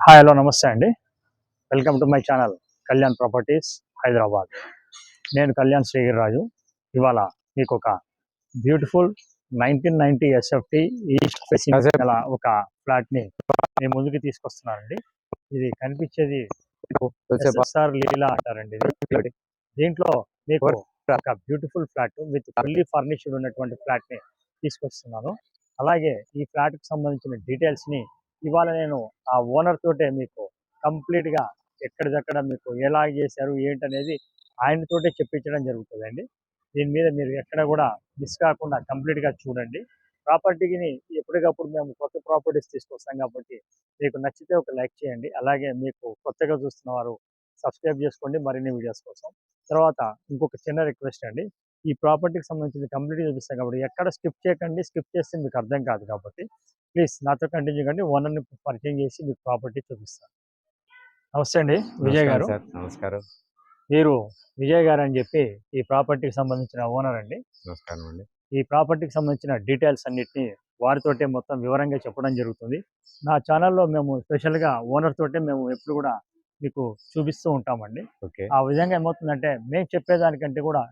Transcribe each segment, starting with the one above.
Hi hello నమస్తే అండి. Welcome to my channel Kalyan properties Hyderabad నేను కళ్యాణ్ శ్రీగిరిరాజు. ఇవాళ మీకు ఒక beautiful nineteen ninety SFT east facing ఒక ఫ్లాట్ని నేను ముందుకు తీసుకొస్తున్నానండి. ఇది కనిపించేది లీలా అంటారండి దీంట్లో మీకు ఒక beautiful flat with fully furnished ఉన్నటువంటి ఫ్లాట్ని తీసుకొస్తున్నాను. అలాగే ఈ ఫ్లాట్కి సంబంధించిన డీటెయిల్స్ని ఇవాళ నేను ఆ ఓనర్ తోటే మీకు కంప్లీట్గా ఎక్కడిదక్కడ మీకు ఎలా చేశారు ఏంటనేది ఆయన తోటే చెప్పించడం జరుగుతుందండి. దీని మీద మీరు ఎక్కడ కూడా మిస్ కాకుండా కంప్లీట్గా చూడండి. ప్రాపర్టీని ఎప్పటికప్పుడు మేము కొత్త ప్రాపర్టీస్ తీసుకొస్తాం కాబట్టి మీకు నచ్చితే ఒక లైక్ చేయండి. అలాగే మీకు కొత్తగా చూస్తున్న వారు సబ్స్క్రైబ్ చేసుకోండి. మరిన్ని వీడియోస్ కోసం. తర్వాత ఇంకొక చిన్న రిక్వెస్ట్ అండి. ఈ ప్రాపర్టీకి సంబంధించిన కంప్లీట్ చూపిస్తాం కాబట్టి ఎక్కడ స్కిప్ చేయకండి. స్కిప్ చేస్తే మీకు అర్థం కాదు కాబట్టి ప్లీజ్ నాతో కంటిన్యూ కండి. ఓనర్ని పరిచయం చేసి మీకు ప్రాపర్టీ చూపిస్తాను. నమస్తే అండి. విజయ్ గారు. సార్. నమస్కారం. మీరు విజయ్ గారు అని చెప్పి ఈ ప్రాపర్టీకి సంబంధించిన ఓనర్ అండి. నమస్కారం అండి. ఈ ప్రాపర్టీకి సంబంధించిన డీటెయిల్స్ అన్నిటిని వారితోటే మొత్తం వివరంగా చెప్పడం జరుగుతుంది. నా ఛానల్లో మేము స్పెషల్గా ఓనర్ తోటే మేము ఎప్పుడు కూడా మీకు చూపిస్తూ ఉంటామండి. ఓకే. ఆ విధంగా ఏమవుతుందంటే మేము చెప్పేదానికంటే కూడా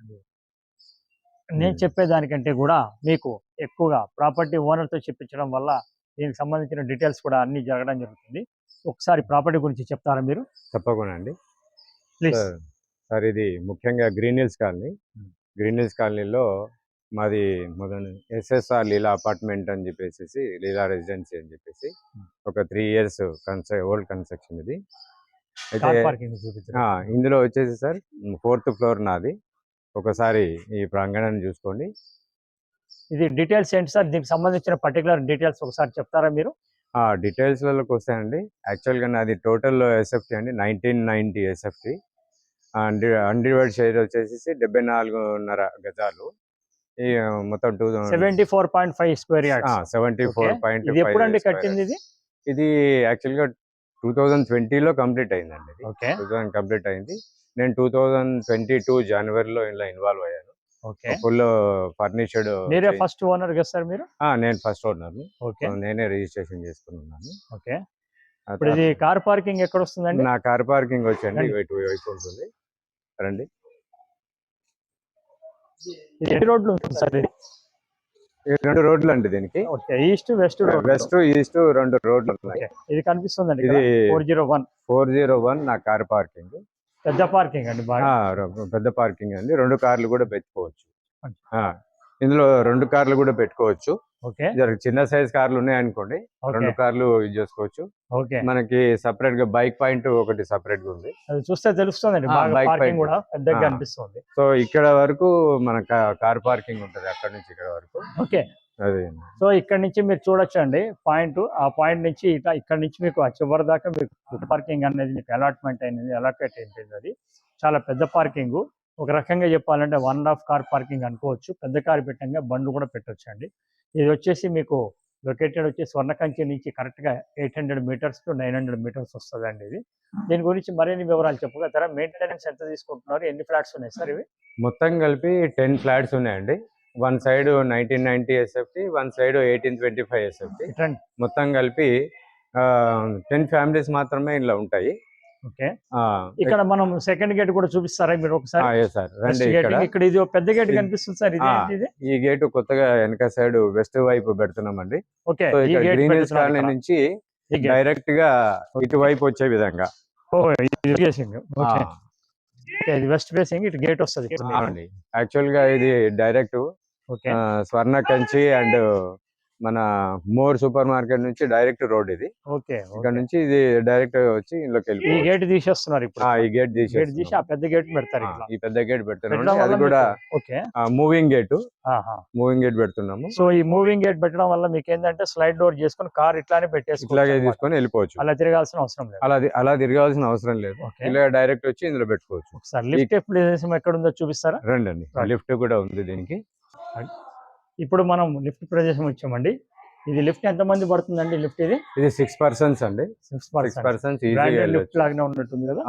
నేను. చెప్పేదానికంటే కూడా మీకు ఎక్కువగా ప్రాపర్టీ ఓనర్తో చెప్పించడం వల్ల దీనికి సంబంధించిన డీటెయిల్స్ కూడా అన్ని జరగడం జరుగుతుంది. ఒకసారి ప్రాపర్టీ గురించి చెప్తారా మీరు? తప్పకుండా అండి. ప్లీజ్. సార్ ఇది ముఖ్యంగా Green Hills colony. Green Hills కాలనీలో మాది మొదలు ఎస్ఎస్ఆర్ లీలా అపార్ట్మెంట్ అని చెప్పేసి లీలా రెసిడెన్సీ అని చెప్పేసి. ఒక త్రీ ఇయర్స్ కన్స్ట్ర ఓల్డ్ కన్స్ట్రక్షన్ ఇది. అయితే ఇందులో వచ్చేసి సార్ ఫోర్త్ ఫ్లోర్ నాది. ఒకసారి ఈ ప్రాంగణాన్ని చూసుకోండి. ఇది డీటెయిల్స్ ఏంటి సార్? దీనికి సంబంధించిన పర్టికులర్ డీటెయిల్స్ ఒకసారి చెప్తారా మీరు? ఆ డీటెయిల్స్లలోకి వస్తాయండి. యాక్చువల్గా నాది టోటల్ ఎస్ఎఫ్టీ అండి. Nineteen ninety SFT. Undivided share వచ్చేసి డెబ్బై నాలుగున్నర గజాలు. ఈ మొత్తం two seventy four point five square seventy four point ఇది ఎప్పుడండి కట్టింది ఇది? ఇది యాక్చువల్గా టూ థౌజండ్ ట్వంటీలో కంప్లీట్ అయిందండి ఓకే. టూ థౌజండ్ కంప్లీట్ అయింది. నేను టూ థౌజండ్ ట్వంటీ టూ జనవరిలో ఇలా ఇన్వాల్వ్ అయ్యాను. ఓకే. ఫుల్ ఫర్నిచర్డ్ మీరే ఫస్ట్ ఓనర్ కదా సార్ మీరు? నేను ఫస్ట్ ఓనర్ని. ఓకే. నేనే రిజిస్ట్రేషన్ చేసుకుని ఉన్నాను. ఓకే. ఇప్పుడు ఇది కార్ పార్కింగ్ ఎక్కడ వస్తుందండి నా కార్ పార్కింగ్ వచ్చండి. ఇటు వైపు ఉంటుంది. రండి. ఎన్ని రోడ్లు ఉంటుంది సార్ ఇది? రెండు రోడ్లు అండి దీనికి. ఈస్ట్ వెస్ట్ వెస్ట్ ఈస్ట్ రెండు రోడ్లు ఉన్నాయి. ఇది కనిపిస్తుందండి ఇది four zero one. Four zero one నా కార్ పార్కింగ్. పెద్ద పార్కింగ్ అండి బాగా. పెద్ద పార్కింగ్ అండి. రెండు కార్లు కూడా పెట్టుకోవచ్చు. ఇందులో రెండు కార్లు కూడా పెట్టుకోవచ్చు. చిన్న సైజ్ కార్లు ఉన్నాయి అనుకోండి రెండు కార్లు యూజ్ చేసుకోవచ్చు. ఓకే. మనకి సపరేట్గా బైక్ పాయింట్ ఒకటి సపరేట్గా ఉంది. అది చూస్తే bike పార్కింగ్ point. కూడా పెద్దగా ఆ. కనిపిస్తుంది సో ఇక్కడ వరకు మన కార్ పార్కింగ్ ఉంటుంది అక్కడ నుంచి ఇక్కడ వరకు. ఓకే. సో ఇక్కడ నుంచి మీరు చూడొచ్చు అండి పాయింట్ ఆ పాయింట్ నుంచి ఇట్లా ఇక్కడ నుంచి మీకు చివరి దాకా మీకు పార్కింగ్ అనేది మీకు అలాట్మెంట్ అయినది అలాకేట్ అయిపోయింది అది. చాలా పెద్ద పార్కింగ్. ఒక రకంగా చెప్పాలంటే one and half car parking అనుకోవచ్చు. పెద్ద కార్ పెట్టంగా బండ్లు కూడా పెట్టొచ్చు అండి ఇది వచ్చేసి మీకు లొకేటెడ్ వచ్చి స్వర్ణకంచి నుంచి కరెక్ట్గా eight hundred metres to nine hundred metres వస్తుందండి ఇది. దీని గురించి మరిన్ని వివరాలు చెప్పగలుగుతారా? మెయింటెనెన్స్ ఎంత తీసుకుంటున్నారు? ఎన్ని ఫ్లాట్స్ ఉన్నాయి సార్ ఇవి? మొత్తం కలిపి టెన్ ఫ్లాట్స్ ఉన్నాయండి. One side nineteen ninety SFT one side eighteen twenty five SFT మొత్తం కలిపి టెన్ ఫ్యామిలీస్ మాత్రమే ఇలా ఉంటాయి. ఓకే. ఇక్కడ మనం సెకండ్ గేట్ కూడా చూపిస్తారా మీరు ఒకసారి. రండి First ఇక్కడ. ఇది పెద్ద గేట్ కనిపిస్తుంది సార్ ఇది? ఈ గేట్ కొత్తగా వెనక సైడ్ వెస్ట్ వైపు పెడుతున్నామండి. ఓకే సో ఈ ఇక్కడ గేట్ గ్రీన్ హిల్స్ పెడుతున్నారు కాలనీ. నుంచి. డైరెక్ట్గా ఇటువైపు వచ్చే విధంగా. వెస్ట్ ఫేసింగ్ ఇటు గేట్ వస్తుంది యాక్చువల్గా ఇది డైరెక్ట్ స్వర్ణ కంచి అండ్ మన మోర్ సూపర్ మార్కెట్ నుంచి డైరెక్ట్ రోడ్ ఇది. ఓకే ఇక్కడ. నుంచి ఇది డైరెక్ట్ వచ్చి ఇంట్లోకి ఈ వెళ్ళిపోవచ్చు. గేట్ తీసేస్తున్నారు ఇప్పుడు. ఆ, ఈ గేట్ తీసి ఆ పెద్ద గేట్ పెడతారు ఈ పెద్ద గేట్ పెడుతున్నాం పెట్టడం అది కూడా okay. Moving gate. Moving gate పెడుతున్నాము. సో ఈ మూవింగ్ గేట్ పెట్టడం వల్ల మీకు ఏంటంటే స్లైడ్ డోర్ చేసుకొని కార్ ఇట్లానే ఇట్లాగే పెట్టేసుకోవచ్చు తీసుకొని వెళ్ళిపోవచ్చు. అలా తిరగాల్సిన అవసరం లేదు. అలా అలా తిరగాల్సిన అవసరం లేదు. ఇలా డైరెక్ట్ వచ్చి ఇందులో పెట్టుకోవచ్చు. లిఫ్ట్ ఎక్కడ ఉందో చూపిస్తారా? రండి. లిఫ్ట్ కూడా ఉంది దీనికి. ఇప్పుడు మనం లిఫ్ట్ ప్రదేశం వచ్చామండి. ఇది లిఫ్ట్ ఎంత మంది పడుతుందండి? లిఫ్ట్ ఇది? ఇది సిక్స్ పర్సన్స్ అండి. సిక్స్ పర్సన్స్ లిఫ్ట్ లాగానే ఉన్నట్టుంది కదా?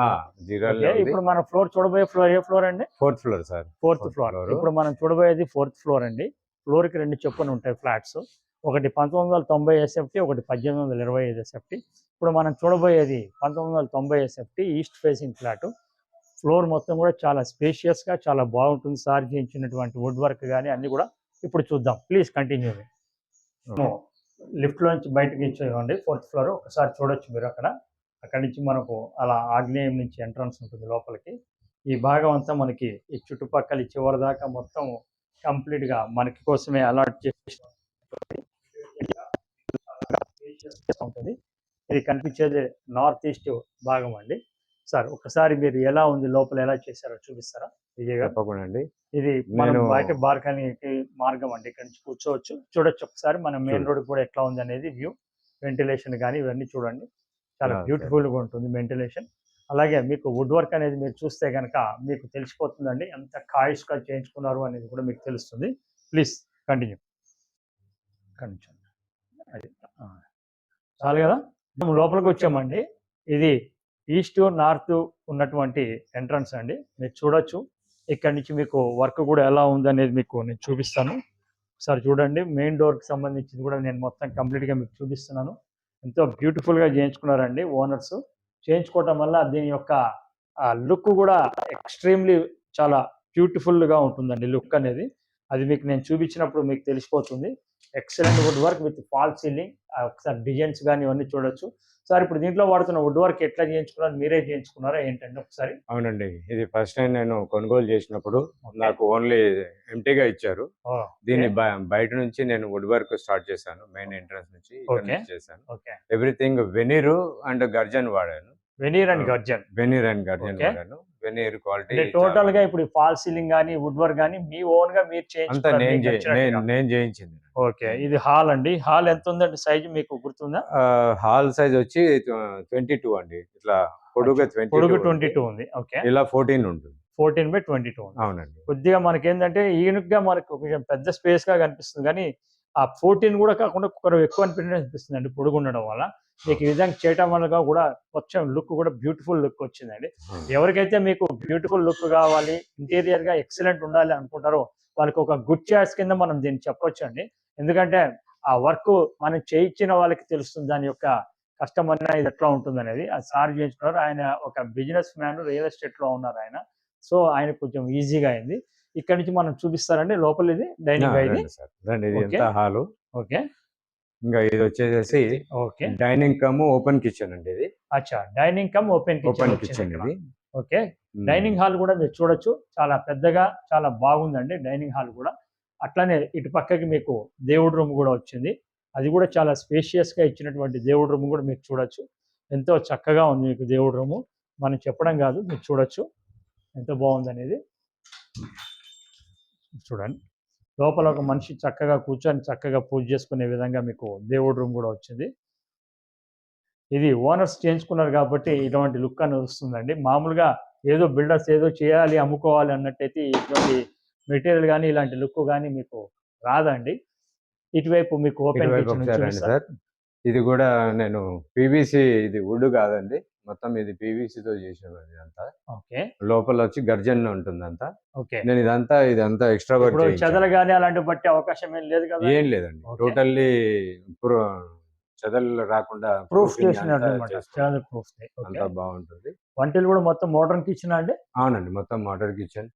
జీరో ఇప్పుడు మనం ఫ్లోర్ చూడబోయే ఫ్లోర్ ఏ ఫ్లోర్ అండి? Fourth floor sir fourth floor. ఇప్పుడు మనం చూడబోయేది ఫోర్త్ ఫ్లోర్ అండి. ఫ్లోర్కి రెండు చొప్పున ఉంటాయి ఫ్లాట్స్ ఒకటి పంతొమ్మిది వందల తొంభై ఎస్ఎఫ్టీ ఒకటి పద్దెనిమిది వందల ఇరవై ఐదు ఎస్ఎఫ్టీ ఇప్పుడు మనం చూడబోయేది పంతొమ్మిది వందల తొంభై SFT east facing flat floor మొత్తం కూడా చాలా స్పేషియస్గా చాలా బాగుంటుంది సార్ చేయించినటువంటి వుడ్ వర్క్ కానీ అన్ని కూడా ఇప్పుడు చూద్దాం. ప్లీజ్ కంటిన్యూ లిఫ్ట్ లోంచి బయటకి ఇచ్చేయండి ఫోర్త్ ఫ్లోర్ ఒకసారి చూడొచ్చు మీరు అక్కడ. అక్కడి నుంచి మనకు అలా ఆగ్నేయం నుంచి ఎంట్రన్స్ ఉంటుంది లోపలికి. ఈ భాగం అంతా మనకి ఈ చుట్టుపక్కల చివరి దాకా మొత్తం కంప్లీట్గా మనకి కోసమే అలాట్ చేసి ఉంటుంది. ఇది కనిపించేది నార్త్ ఈస్ట్ భాగం అండి. సార్ ఒకసారి మీరు ఎలా ఉంది లోపల ఎలా చేశారో చూపిస్తారా? విజయ్ గారు? తప్పకుండా అండి. ఇది మనం బయట బాల్కనీకి మార్గం అండి. ఇక్కడ నుంచి కూర్చోవచ్చు. చూడొచ్చు ఒకసారి. మన మెయిన్. రోడ్ కూడా ఎట్లా ఉంది అనేది వ్యూ. వెంటిలేషన్ కానీ ఇవన్నీ చూడండి. చాలా బ్యూటిఫుల్గా ఉంటుంది వెంటిలేషన్. అలాగే మీకు వుడ్ వర్క్ అనేది మీరు చూస్తే కనుక మీకు తెలిసిపోతుందండి. ఎంత కాయిష్గా చేయించుకున్నారు అనేది కూడా మీకు తెలుస్తుంది. Please continue. కంటిన్యూ అది. చాలు కదా? మనం లోపలికి వచ్చామండి. ఇది ఈస్ట్ నార్త్ ఉన్నటువంటి ఎంట్రన్స్ అండి. మీరు చూడొచ్చు. ఇక్కడ నుంచి మీకు వర్క్ కూడా ఎలా ఉంది అనేది మీకు నేను చూపిస్తాను. ఒకసారి చూడండి. మెయిన్ డోర్కి సంబంధించింది కూడా నేను మొత్తం కంప్లీట్గా మీకు చూపిస్తున్నాను. ఎంతో బ్యూటిఫుల్గా చేయించుకున్నారండి ఓనర్స్. చేయించుకోవటం వల్ల దీని యొక్క లుక్ కూడా ఎక్స్ట్రీమ్లీ చాలా బ్యూటిఫుల్గా ఉంటుందండి లుక్ అనేది. అది మీకు నేను చూపించినప్పుడు మీకు తెలిసిపోతుంది. Excellent wood work with fall ceiling ఒకసారి డిజైన్స్ కానీ ఇవన్నీ చూడొచ్చు. సార్ ఇప్పుడు దీంట్లో వాడుతున్న వుడ్ వర్క్ ఎట్లా చేయించుకున్నారు? మీరే చేయించుకున్నారా? ఏంటంటే ఒకసారి? అవునండి. ఇది ఫస్ట్ టైం నేను కొనుగోలు చేసినప్పుడు. నాకు ఓన్లీ ఎంటీగా ఇచ్చారు. దీన్ని బయ- బయట నుంచి నేను వుడ్ వర్క్ స్టార్ట్ చేశాను. మెయిన్ ఎంట్రన్స్ నుంచి చేశాను. ఎవ్రీథింగ్ వెనీరు అండ్ గర్జన్ వాడాను. Veneer and. Gurjan veneer and gurjan. వాడాను. వెనీర్ క్వాలిటీ టోటల్గా ఇప్పుడు ఫాల్ సీలింగ్ కానీ వుడ్ వర్క్ కానీ మీ ఓన్గా మీరు అంతా నేను నేను చేయించింది. ఓకే ఇది హాల్ అండి. హాల్ ఎంత ఉందండి సైజ్ మీకు గుర్తుందా? హాల్ సైజ్ వచ్చి ట్వంటీ టూ అండి. ఇట్లా పొడుగు ట్వంటీ పొడుగు ట్వంటీ టూ ఉంది. ఓకే. ఇలా ఫోర్టీన్ ఉంటుంది. ఫోర్టీన్ బై ట్వంటీ టూ అవునండి. కొద్దిగా మనకి ఏంటంటే ఈయనక్గా మనకు కొంచెం పెద్ద స్పేస్గా కనిపిస్తుంది. కానీ ఆ ఫోర్టీన్ కూడా కాకుండా కొంచెం ఎక్కువ అనిపించడం అనిపిస్తుంది అండి పొడుగు ఉండడం వల్ల. మీకు ఈ విధంగా చేయటం వల్ల కూడా కొంచెం లుక్ కూడా బ్యూటిఫుల్ లుక్ వచ్చిందండి. ఎవరికైతే మీకు బ్యూటిఫుల్ లుక్ కావాలి ఇంటీరియర్గా ఎక్సలెంట్ ఉండాలి అనుకుంటారో వాళ్ళకి ఒక గుడ్ చాయిస్ కింద మనం దీన్ని చెప్పొచ్చు అండి ఎందుకంటే ఆ వర్క్ మనం చేయించిన వాళ్ళకి తెలుస్తుంది దాని యొక్క కష్టం అనేది ఎట్లా ఉంటుంది అనేది అది సార్ చేయించుకున్నారు ఆయన ఒక బిజినెస్ మ్యాన్ రియల్ ఎస్టేట్లో ఉన్నారు ఆయన. సో ఆయన కొంచెం ఈజీగా అయింది. ఇక్కడ నుంచి మనం చూపిస్తారండి లోపల ఇది డైనింగ్ ఇది ఇది హాలు? ఓకే. ఇంకా ఇది వచ్చేసేసి okay. Dining cum open kitchen అండి ఇది. అచ్చా. Dining cum open open kitchen ఇది. ఓకే. డైనింగ్ హాల్ కూడా మీరు చూడొచ్చు. చాలా పెద్దగా చాలా బాగుందండి డైనింగ్ హాల్ కూడా. అట్లానే ఇటు పక్కకి మీకు దేవుడి రూమ్ కూడా వచ్చింది. అది కూడా చాలా స్పేషియస్గా ఇచ్చినటువంటి దేవుడి రూమ్ కూడా మీరు చూడొచ్చు. ఎంతో చక్కగా ఉంది మీకు దేవుడి రూము. మనం చెప్పడం కాదు మీరు చూడొచ్చు. ఎంత బాగుంది అనేది చూడండి. లోపల ఒక మనిషి చక్కగా కూర్చొని చక్కగా పూజ చేసుకునే విధంగా మీకు దేవుడి రూమ్ కూడా వచ్చింది. ఇది ఓనర్స్ చేయించుకున్నారు కాబట్టి ఇటువంటి లుక్ అని వస్తుందండి. మామూలుగా ఏదో బిల్డర్స్ ఏదో చేయాలి అమ్ముకోవాలి అన్నట్టయితే ఇటువంటి మెటీరియల్ కానీ ఇలాంటి లుక్ కానీ మీకు రాదండి. ఇటువైపు మీకు ఓపెన్ ఇది కూడా నేను పీవీసీ ఇది వుడ్ కాదండి. మొత్తం ఇది PVC తో చేసిన ఇదంతా ఓకే. లోపల వచ్చి గర్జన్ ఉంటుంది అంతా ఓకే. నేను ఇదంతా ఇదంతా ఎక్స్ట్రా వర్క్ ఇప్పుడు చెదలు కానీ అలాంటి బట్టి అవకాశం ఏం లేదు కదా? ఏం లేదండి. టోటల్లీ చెదలు రాకుండా ప్రూఫ్. చెదలు ప్రూఫ్ అంతా బాగుంటుంది. వంటలు కూడా మొత్తం మోడర్న్ కిచెన్ అండి? అవునండి. మొత్తం మోటార్ కిచెన్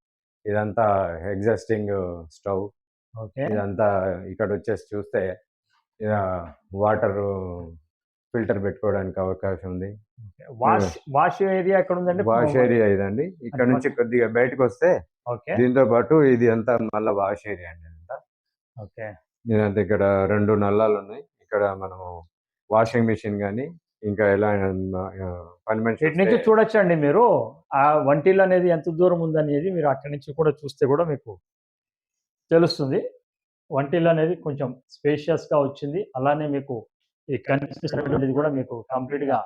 ఇదంతా ఎగ్జాస్టింగ్ స్టవ్ ఓకే. ఇదంతా ఇక్కడ వచ్చేసి చూస్తే వాటర్ ఫిల్టర్ పెట్టుకోవడానికి అవకాశం ఉంది. వాష్ వాష్ ఏరియా ఎక్కడ ఉందండి వాష్ ఏరియా ఇదండి. ఇక్కడ నుంచి కొద్దిగా బయటకు వస్తే ఓకే. దీంతో పాటు ఇది అంతా మళ్ళీ వాష్ ఏరియా అండి అంతా ఓకే. ఇదంతా ఇక్కడ రెండు నల్లాలు ఉన్నాయి. ఇక్కడ మనము వాషింగ్ మిషన్ కానీ ఇంకా ఎలా పని మనిషి ఇటు నుంచి చూడొచ్చండి మీరు. ఆ వంటిల్ అనేది ఎంత దూరం ఉందనేది మీరు అక్కడి నుంచి కూడా చూస్తే కూడా మీకు తెలుస్తుంది. వంటిల్ అనేది కొంచెం స్పేషియస్గా వచ్చింది. అలానే మీకు ఈ కనిపిస్తున్నటువంటిది కూడా మీకు కంప్లీట్గా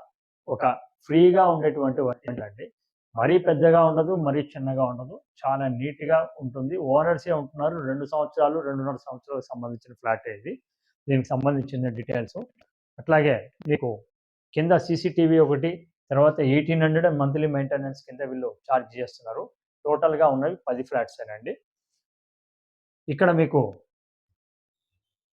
ఒక ఫ్రీగా ఉండేటువంటి వంటిల్ అండి. మరీ పెద్దగా ఉండదు మరీ చిన్నగా ఉండదు. చాలా నీట్గా ఉంటుంది. ఓనర్సే ఉంటున్నారు. రెండు సంవత్సరాలు రెండున్నర సంవత్సరాలకు సంబంధించిన ఫ్లాట్ ఇది. దీనికి సంబంధించిన డీటెయిల్స్. అట్లాగే మీకు కింద సీసీటీవీ ఒకటి తర్వాత ఎయిటీన్ హండ్రెడ్ మంత్లీ మెయింటెనెన్స్ కింద వీళ్ళు ఛార్జ్ చేస్తున్నారు. టోటల్గా ఉన్నవి పది ఫ్లాట్స్ అండి ఇక్కడ మీకు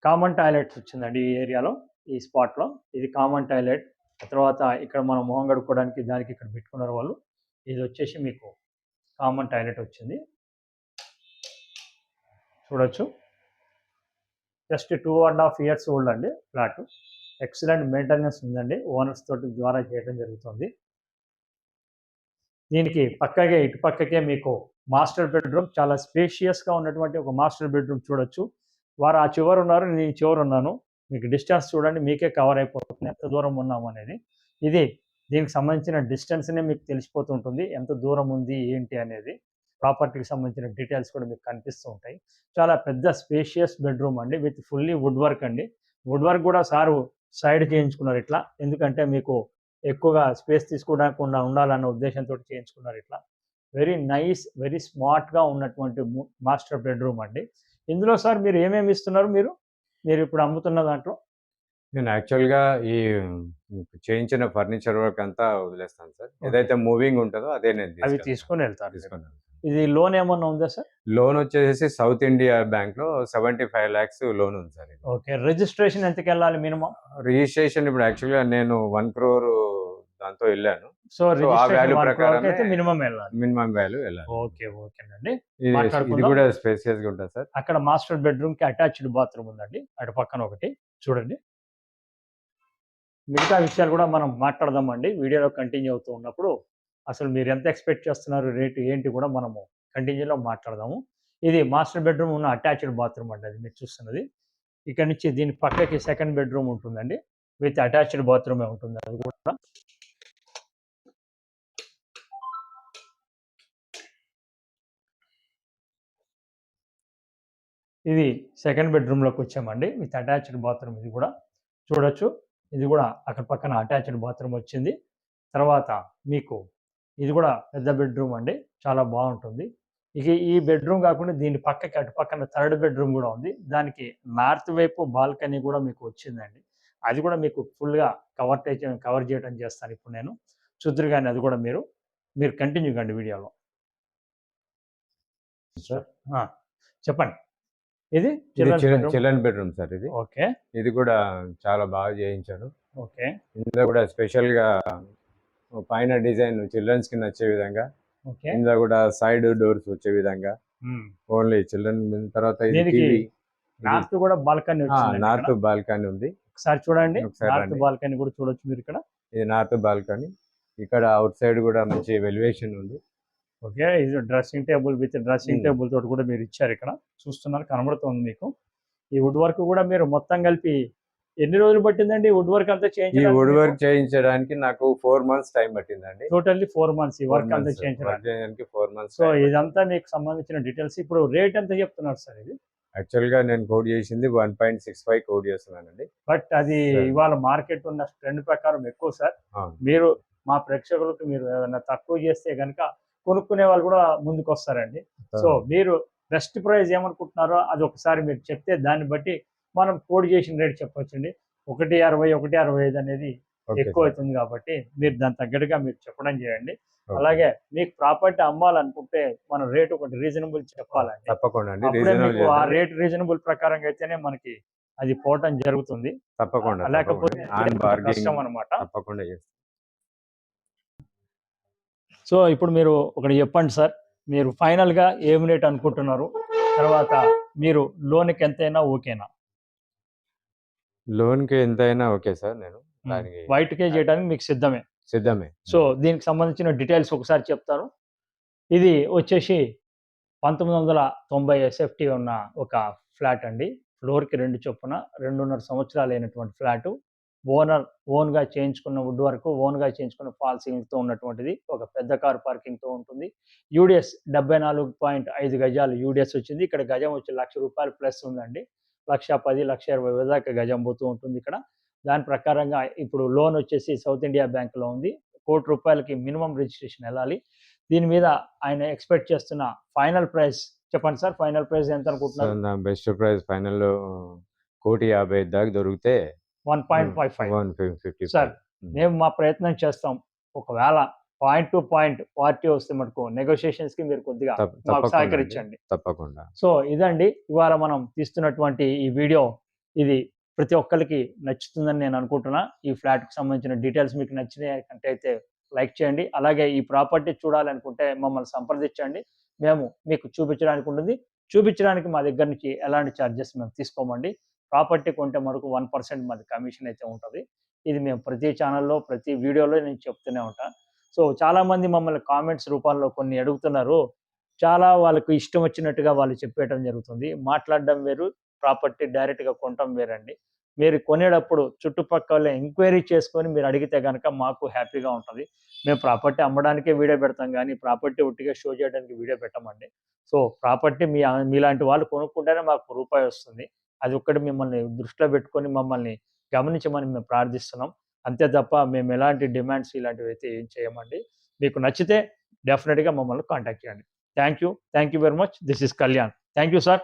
కామన్ టాయిలెట్స్ వచ్చిందండి ఈ ఏరియాలో. ఈ స్పాట్లో. ఇది కామన్ టాయిలెట్. తర్వాత ఇక్కడ మనం మొహం కడుక్కోవడానికి దానికి ఇక్కడ పెట్టుకున్నారు వాళ్ళు. ఇది వచ్చేసి మీకు కామన్ టాయిలెట్ వచ్చింది. చూడొచ్చు. Just two and half years old అండి ఫ్లాట్. ఎక్సలెంట్ మెయింటెనెన్స్ ఉందండి. ఓనర్స్ తోటి ద్వారా చేయడం జరుగుతుంది. దీనికి పక్కకే ఇటు పక్కకే మీకు మాస్టర్ బెడ్రూమ్. చాలా స్పేషియస్గా ఉన్నటువంటి ఒక మాస్టర్ బెడ్రూమ్ చూడొచ్చు. వారు ఆ చివరు ఉన్నారు నేను ఈ చివరు ఉన్నాను మీకు డిస్టెన్స్ చూడండి మీకే కవర్ అయిపోతుంది. ఎంత దూరం ఉన్నాము అనేది. ఇది దీనికి సంబంధించిన డిస్టెన్స్నే మీకు తెలిసిపోతుంటుంది. ఎంత దూరం ఉంది ఏంటి అనేది. ప్రాపర్టీకి సంబంధించిన డీటెయిల్స్ కూడా మీకు కనిపిస్తూ ఉంటాయి. చాలా పెద్ద స్పేషియస్ బెడ్రూమ్ అండి. విత్ ఫుల్లీ వుడ్ వర్క్ అండి. వుడ్ వర్క్ కూడా సారు సైడ్ చేయించుకున్నారు ఇట్లా. ఎందుకంటే మీకు ఎక్కువగా స్పేస్ తీసుకోవడానికి ఉండాలన్న ఉద్దేశంతో చేయించుకున్నారు ఇట్లా. వెరీ నైస్ వెరీ స్మార్ట్గా ఉన్నటువంటి మాస్టర్ బెడ్రూమ్ అండి. ఇందులో సార్ మీరు ఏమేమి ఇస్తున్నారు మీరు? మీరు ఇప్పుడు అమ్ముతున్న దాంట్లో నేను యాక్చువల్గా ఈ చేయించిన ఫర్నిచర్ వర్క్ అంతా వదిలేస్తాను సార్ ఏదైతే మూవింగ్ ఉంటుందో అదే నేను అవి. తీసుకొని వెళ్తారు మీరు. తీసుకొని వెళ్తాను. ఇది లోన్ ఏమన్నా ఉందా సార్ లోన్ వచ్చేసి సౌత్ ఇండియా బ్యాంక్లో సెవెంటీ ఫైవ్ ల్యాక్స్ లోన్ ఉంది సార్. ఓకే రిజిస్ట్రేషన్ ఎంతకి వెళ్ళాలి మినిమం రిజిస్ట్రేషన్ ఇప్పుడు యాక్చువల్గా నేను వన్ క్రోర్ దాంతో వెళ్ళాను. సో ఆ ప్రకారమే- అయితే మినిమం వెళ్ళాలి. మినిమం వాల్యూ వెళ్ళాలి. ఓకే ఓకేనండి. ఇది ఇది. కూడా స్పేసియస్గా ఉంటుంది సార్. అక్కడ మాస్టర్ బెడ్రూమ్కి అటాచ్డ్ బాత్రూమ్ ఉందండి. అటు పక్కన ఒకటి. చూడండి. మిగతా విషయాలు కూడా మనం మాట్లాడదామండి. వీడియోలో కంటిన్యూ అవుతూ ఉన్నప్పుడు అసలు మీరు ఎంత ఎక్స్పెక్ట్ చేస్తున్నారు రేటు ఏంటి కూడా మనము కంటిన్యూలో మాట్లాడదాము. ఇది మాస్టర్ బెడ్రూమ్ ఉన్న అటాచ్డ్ బాత్రూమ్ అండి అది మీరు చూస్తున్నది. ఇక్కడ నుంచి దీని పక్కకి సెకండ్ బెడ్రూమ్ ఉంటుందండి. విత్ అటాచ్డ్ బాత్రూమే ఉంటుంది అది కూడా ఇది సెకండ్ బెడ్రూమ్లోకి వచ్చామండి. విత్ అటాచ్డ్ బాత్రూమ్ ఇది కూడా. చూడొచ్చు. ఇది కూడా అక్కడ పక్కన అటాచ్డ్ బాత్రూమ్ వచ్చింది. తర్వాత మీకు ఇది కూడా పెద్ద బెడ్రూమ్ అండి. చాలా బాగుంటుంది. ఇక ఈ బెడ్రూమ్ కాకుండా దీని పక్కకి అటు పక్కన థర్డ్ బెడ్రూమ్ కూడా ఉంది. దానికి నార్త్ వైపు బాల్కనీ కూడా మీకు వచ్చిందండి. అది కూడా మీకు ఫుల్గా కవర్ చేయడం కవర్ చేయడం చేస్తాను ఇప్పుడు నేను. చూద్దరు కానీ అది కూడా మీరు మీరు కంటిన్యూ కండి వీడియోలో. సార్. చెప్పండి. ఇది. Children bedroom? సార్ ఇది. ఓకే. ఇది కూడా చాలా బాగా చేయించాను ఓకే. ఇందులో కూడా స్పెషల్గా పైన డిజైన్ చిల్డ్రన్స్కి నచ్చే విధంగా ఓకే. ఇందులో కూడా సైడ్ డోర్స్ వచ్చే విధంగా. ఓన్లీ చిల్డ్రన్ తర్వాత నార్త్ కూడా బాల్కనీ నార్త్ బాల్కనీ ఉంది. ఒకసారి చూడండి. నార్త్. బాల్కనీ కూడా చూడొచ్చు మీరు ఇక్కడ. ఇది నార్త్ బాల్కనీ. ఇక్కడ అవుట్ సైడ్ కూడా మంచి వెలివేషన్ ఉంది. ఓకే? ఇది dressing table with dressing. Table తోటి కూడా మీరు ఇచ్చారు ఇక్కడ. చూస్తున్నారు కనబడుతుంది మీకు. ఈ వుడ్ వర్క్ కూడా మీరు మొత్తం కలిపి ఎన్ని రోజులు పట్టిందండి వుడ్ వర్క్ అంతా ఈ వుడ్ వర్క్ చేయించడానికి నాకు ఫోర్ మంత్స్ టైం పట్టిందండి. టోటల్లీ ఫోర్ మంత్స్ ఈ వర్క్ అంతా చేయించడానికి. ఫోర్ మంత్స్ సో ఇదంతా మీకు సంబంధించిన డీటెయిల్స్. ఇప్పుడు రేట్ ఎంత చెప్తున్నారు సార్ ఇది? యాక్చువల్గా నేను కోడ్ చేసింది one point six five quote చేస్తున్నానండి. బట్ అది. ఇవాళ మార్కెట్ ఉన్న ట్రెండ్ ప్రకారం ఎక్కువ సార్. మీరు మా ప్రేక్షకులకు మీరు ఏదైనా తక్కువ చేస్తే కనుక కొనుక్కునే వాళ్ళు కూడా ముందుకు వస్తారండి సో మీరు బెస్ట్ ప్రైస్ ఏమనుకుంటున్నారో అది ఒకసారి మీరు చెప్తే దాన్ని బట్టి మనం కోడ్ చేసిన రేట్ చెప్పొచ్చండి. ఒకటి అరవై ఒకటి అరవై ఐదు అనేది ఎక్కువ. అవుతుంది కాబట్టి మీరు దాని తగ్గట్టుగా మీరు చెప్పడం చేయండి. అలాగే మీకు ప్రాపర్టీ అమ్మాలనుకుంటే మనం రేట్ ఒకటి రీజనబుల్ చెప్పాలండి. తప్పకుండా ఆ రేట్ రీజనబుల్ ప్రకారంగా అయితేనే మనకి అది పోవటం జరుగుతుంది. తప్పకుండా లేకపోతే కష్టం అనమాట తప్పకుండా సో ఇప్పుడు మీరు ఒకటి చెప్పండి సార్. మీరు ఫైనల్గా ఏం రేట్ అనుకుంటున్నారు? తర్వాత మీరు లోన్కి ఎంతైనా ఓకేనా? లోన్కి ఎంతైనా ఓకే సార్ నేను. దానికి వైట్కే చేయడానికి మీకు సిద్ధమే. సిద్ధమే. సో దీనికి సంబంధించిన డీటెయిల్స్ ఒకసారి చెప్తారు. ఇది వచ్చేసి పంతొమ్మిది వందల తొంభై ఎస్ఎఫ్టీ ఉన్న ఒక ఫ్లాట్ అండి. ఫ్లోర్కి రెండు చొప్పున రెండున్నర సంవత్సరాలు అయినటువంటి ఫ్లాటు. ఓనర్ ఓన్గా చేయించుకున్న వుడ్ వరకు ఓన్గా చేయించుకున్న ఫాల్ సీలింగ్తో ఉన్నటువంటిది ఒక పెద్ద కార్ పార్కింగ్తో ఉంటుంది. యూడిఎస్ డెబ్బై నాలుగు పాయింట్ ఐదు గజాలు యూడిఎస్ వచ్చింది. ఇక్కడ గజం వచ్చి లక్ష రూపాయలు ప్లస్ ఉందండి. లక్ష పది లక్ష ఇరవై వేల దాకా గజం పోతూ ఉంటుంది ఇక్కడ. దాని ప్రకారంగా ఇప్పుడు లోన్ వచ్చేసి సౌత్ ఇండియా బ్యాంకులో ఉంది. కోటి రూపాయలకి మినిమం రిజిస్ట్రేషన్ వెళ్ళాలి. దీని మీద ఆయన ఎక్స్పెక్ట్ చేస్తున్న ఫైనల్ ప్రైస్ చెప్పండి సార్. ఫైనల్ ప్రైస్ ఎంత అనుకుంటున్నారు బెస్ట్ ప్రైస్ ఫైనల్ కోటి యాభై దాకా దొరికితే one point five five one fifty sir మేము మా ప్రయత్నం చేస్తాం. ఒకవేళ పాయింట్ టు పాయింట్ పార్టీ వస్తే మటుకు నెగోషియేషన్స్కి మీరు కొద్దిగా మాకు సహకరించండి. తప్పకుండా. సో ఇదండి. ఇవాళ మనం తీస్తున్నటువంటి ఈ వీడియో ఇది ప్రతి ఒక్కరికి నచ్చుతుందని నేను అనుకుంటున్నా. ఈ ఫ్లాట్కి సంబంధించిన డీటెయిల్స్ మీకు నచ్చినాయి అంటే అయితే లైక్ చేయండి. అలాగే ఈ ప్రాపర్టీ చూడాలనుకుంటే మమ్మల్ని సంప్రదించండి. మేము మీకు చూపించడానికి ఉంటుంది. చూపించడానికి మా దగ్గర నుంచి ఎలాంటి ఛార్జెస్ మేము తీసుకోమండి. ప్రాపర్టీ కొంటే మనకు వన్ పర్సెంట్ మాది కమిషన్ అయితే ఉంటుంది. ఇది మేము ప్రతి ఛానల్లో ప్రతి వీడియోలో నేను చెప్తూనే ఉంటాను సో చాలామంది మమ్మల్ని కామెంట్స్ రూపాల్లో కొన్ని అడుగుతున్నారు. చాలా వాళ్ళకు ఇష్టం వచ్చినట్టుగా వాళ్ళు చెప్పేయటం జరుగుతుంది. మాట్లాడడం వేరు ప్రాపర్టీ డైరెక్ట్గా కొనటం వేరండి. మీరు కొనేటప్పుడు చుట్టుపక్కల ఎంక్వైరీ చేసుకొని మీరు అడిగితే కనుక మాకు హ్యాపీగా ఉంటుంది. మేము ప్రాపర్టీ అమ్మడానికే వీడియో పెడతాం కానీ ప్రాపర్టీ ఒట్టిగా షో చేయడానికి వీడియో పెట్టమండి. సో ప్రాపర్టీ మీ మీలాంటి వాళ్ళు కొనుక్కుంటేనే మాకు రూపాయి వస్తుంది. అది ఒక్కటి మిమ్మల్ని దృష్టిలో పెట్టుకొని మమ్మల్ని గమనించమని మేము ప్రార్థిస్తున్నాం. అంతే తప్ప మేము ఎలాంటి డిమాండ్స్ ఇలాంటివి అయితే ఏం చేయమండి. మీకు నచ్చితే డెఫినెట్గా మమ్మల్ని కాంటాక్ట్ చేయండి. Thank you. Thank you very much. This is Kalyan. Thank you sir.